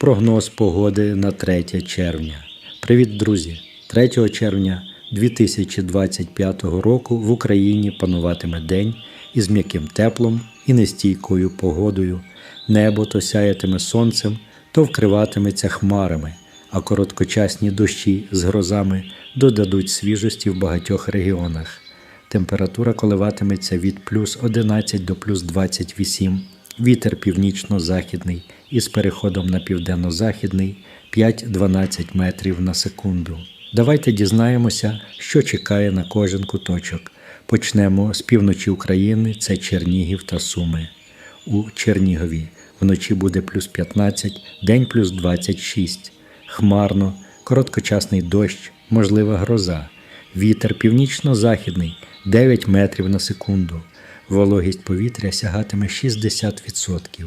Прогноз погоди на 3 червня. Привіт, друзі! 3 червня 2025 року в Україні пануватиме день із м'яким теплом і нестійкою погодою. Небо то сяятиме сонцем, то вкриватиметься хмарами, а короткочасні дощі з грозами додадуть свіжості в багатьох регіонах. Температура коливатиметься від плюс 11 до плюс 28, вітер північно-західний із переходом на південно-західний 5-12 метрів на секунду. Давайте дізнаємося, що чекає на кожен куточок. Почнемо з півночі України, це Чернігів та Суми. У Чернігові вночі буде плюс 15, день плюс 26. Хмарно, короткочасний дощ, можлива гроза. Вітер північно-західний 9 метрів на секунду. Вологість повітря сягатиме 60%.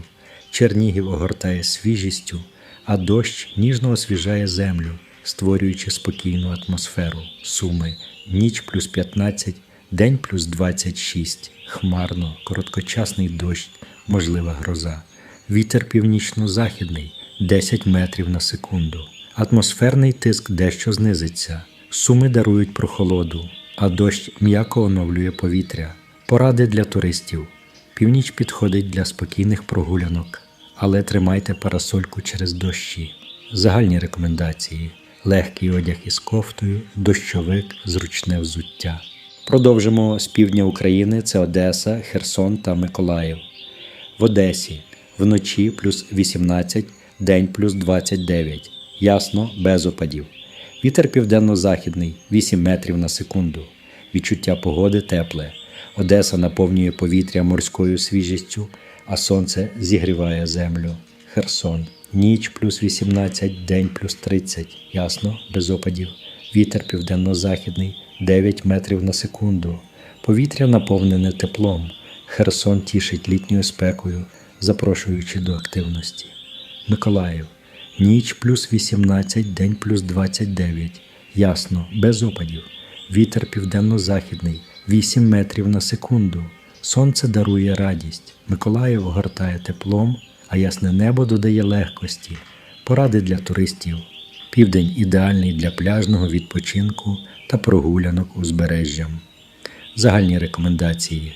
Чернігів огортає свіжістю, а дощ ніжно освіжає землю, створюючи спокійну атмосферу. Суми ніч плюс 15, день плюс 26. Хмарно, короткочасний дощ, можлива гроза. Вітер північно-західний 10 метрів на секунду. Атмосферний тиск дещо знизиться. Суми дарують прохолоду, а дощ м'яко оновлює повітря. Поради для туристів. Північ підходить для спокійних прогулянок, але тримайте парасольку через дощі. Загальні рекомендації: легкий одяг із кофтою, дощовик, зручне взуття. Продовжимо з півдня України: це Одеса, Херсон та Миколаїв. В Одесі вночі плюс 18, день плюс 29. Ясно, без опадів. Вітер південно-західний 8 метрів на секунду. Відчуття погоди тепле. Одеса наповнює повітря морською свіжістю, а сонце зігріває землю. Херсон. Ніч плюс 18, день плюс 30. Ясно, без опадів. Вітер південно-західний 9 метрів на секунду. Повітря наповнене теплом. Херсон тішить літньою спекою, запрошуючи до активності. Миколаїв. Ніч плюс 18, день плюс 29. Ясно, без опадів. Вітер південно-західний 8 метрів на секунду. Сонце дарує радість. Миколаїв огортає теплом, а ясне небо додає легкості. Поради для туристів. Південь ідеальний для пляжного відпочинку та прогулянок узбережжям. Загальні рекомендації: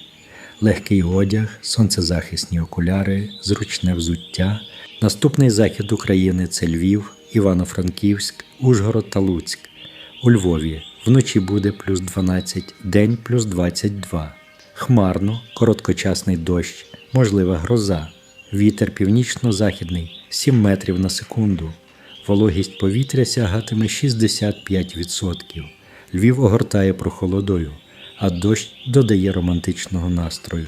легкий одяг, сонцезахисні окуляри, зручне взуття. Наступний захід України це Львів, Івано-Франківськ, Ужгород та Луцьк. У Львові вночі буде плюс 12, день плюс 22. Хмарно, короткочасний дощ, можлива гроза. Вітер північно-західний 7 метрів на секунду. Вологість повітря сягатиме 65%. Львів огортає прохолодою, а дощ додає романтичного настрою.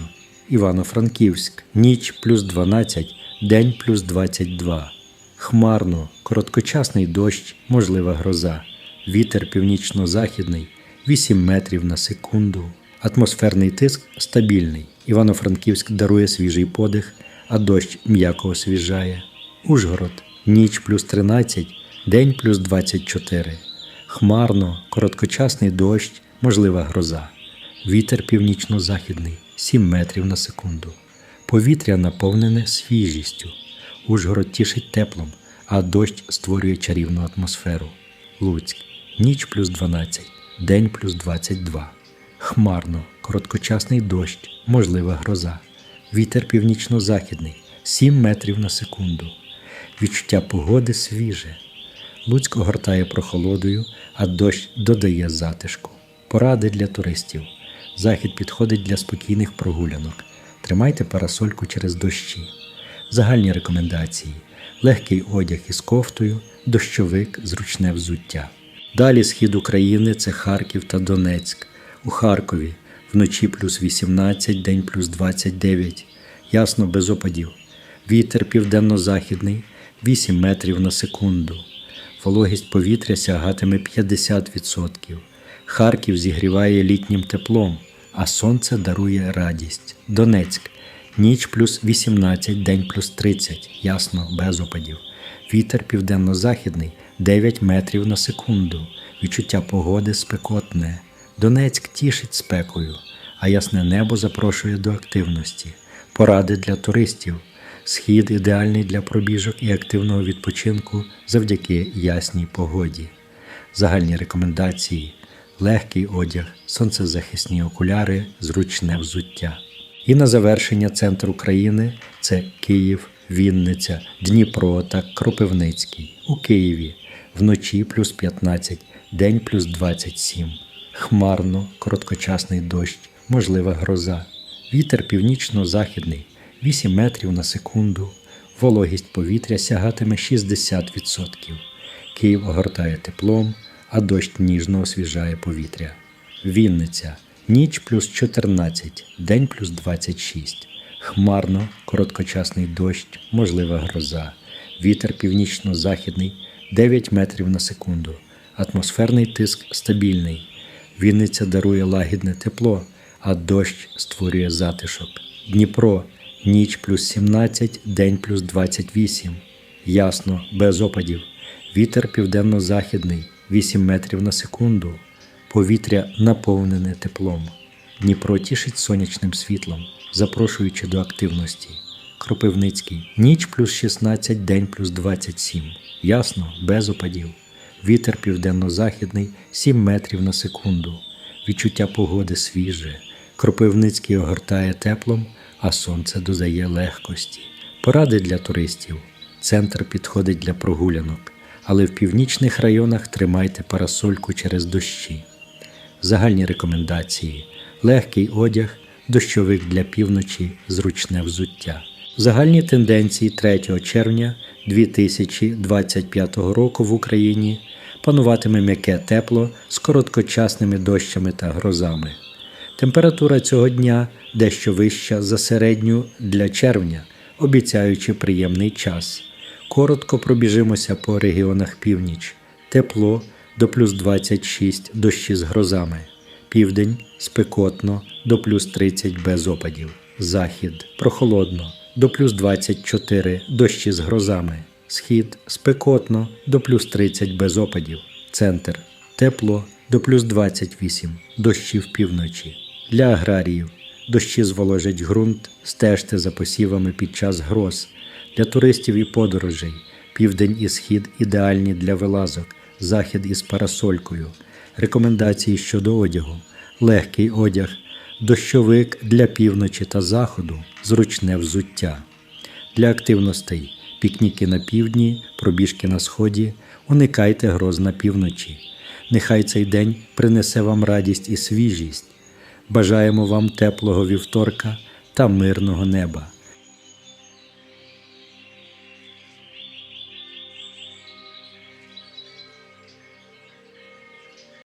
Івано-Франківськ ніч плюс 12, день плюс 22. Хмарно, короткочасний дощ, можлива гроза. Вітер північно-західний 8 метрів на секунду. Атмосферний тиск стабільний. Івано-Франківськ дарує свіжий подих, а дощ м'яко освіжає. Ужгород ніч плюс 13, день плюс 24. Хмарно, короткочасний дощ, можлива гроза. Вітер північно-західний 7 метрів на секунду. Повітря наповнене свіжістю. Ужгород тішить теплом, а дощ створює чарівну атмосферу. Луцьк ніч плюс 12, день плюс 22. Хмарно, короткочасний дощ, можлива гроза. Вітер північно-західний 7 метрів на секунду. Відчуття погоди свіже. Луцьк огортає прохолодою, а дощ додає затишку. Поради для туристів. Захід підходить для спокійних прогулянок. Тримайте парасольку через дощі. Загальні рекомендації: легкий одяг із кофтою, дощовик, зручне взуття. Далі схід України це Харків та Донецьк. У Харкові вночі плюс 18, день плюс 29. Ясно без опадів. Вітер південно-західний 8 метрів на секунду. Вологість повітря сягатиме 50%. Харків зігріває літнім теплом, а сонце дарує радість. Донецьк ніч плюс 18, день плюс 30. Ясно, без опадів. Вітер південно-західний 9 метрів на секунду. Відчуття погоди спекотне. Донецьк тішить спекою, а ясне небо запрошує до активності. Поради для туристів. Схід ідеальний для пробіжок і активного відпочинку завдяки ясній погоді. Загальні рекомендації: легкий одяг, сонцезахисні окуляри, зручне взуття. І на завершення центр України це Київ, Вінниця, Дніпро та Кропивницький. У Києві вночі плюс 15, день плюс 27. Хмарно, короткочасний дощ, можлива гроза. Вітер північно-західний 8 метрів на секунду. Вологість повітря сягатиме 60%. Київ огортає теплом, а дощ ніжно освіжає повітря. Вінниця. Ніч плюс 14, день плюс 26. Хмарно, короткочасний дощ, можлива гроза. Вітер північно-західний 9 метрів на секунду. Атмосферний тиск стабільний. Вінниця дарує лагідне тепло, а дощ створює затишок. Дніпро ніч плюс 17, день плюс 28. Ясно, без опадів. Вітер південно-західний 8 метрів на секунду. Повітря наповнене теплом. Дніпро тішить сонячним світлом, запрошуючи до активності. Кропивницький ніч плюс 16, день плюс 27. Ясно, без опадів. Вітер південно-західний 7 метрів на секунду. Відчуття погоди свіже. Кропивницький огортає теплом, а сонце додає легкості. Поради для туристів. Центр підходить для прогулянок, але в північних районах тримайте парасольку через дощі. Загальні рекомендації: легкий одяг, дощовик для півночі, зручне взуття. Загальні тенденції 3 червня 2025 року в Україні пануватиме м'яке тепло з короткочасними дощами та грозами. Температура цього дня дещо вища за середню для червня, обіцяючи приємний час. Коротко пробіжимося по регіонах північ. Тепло до плюс 26 дощі з грозами. Південь спекотно до плюс 30 без опадів. Захід прохолодно до плюс 24 дощі з грозами. Схід спекотно до плюс 30 без опадів. Центр тепло до плюс 28 дощі в півночі. Для аграріїв дощі зволожать ґрунт, стежте за посівами під час гроз. Для туристів і подорожей південь і схід ідеальні для вилазок, захід із парасолькою. Рекомендації щодо одягу: легкий одяг, дощовик для півночі та заходу, зручне взуття. Для активностей пікніки на півдні, пробіжки на сході, уникайте гроз на півночі. Нехай цей день принесе вам радість і свіжість. Бажаємо вам теплого вівторка та мирного неба.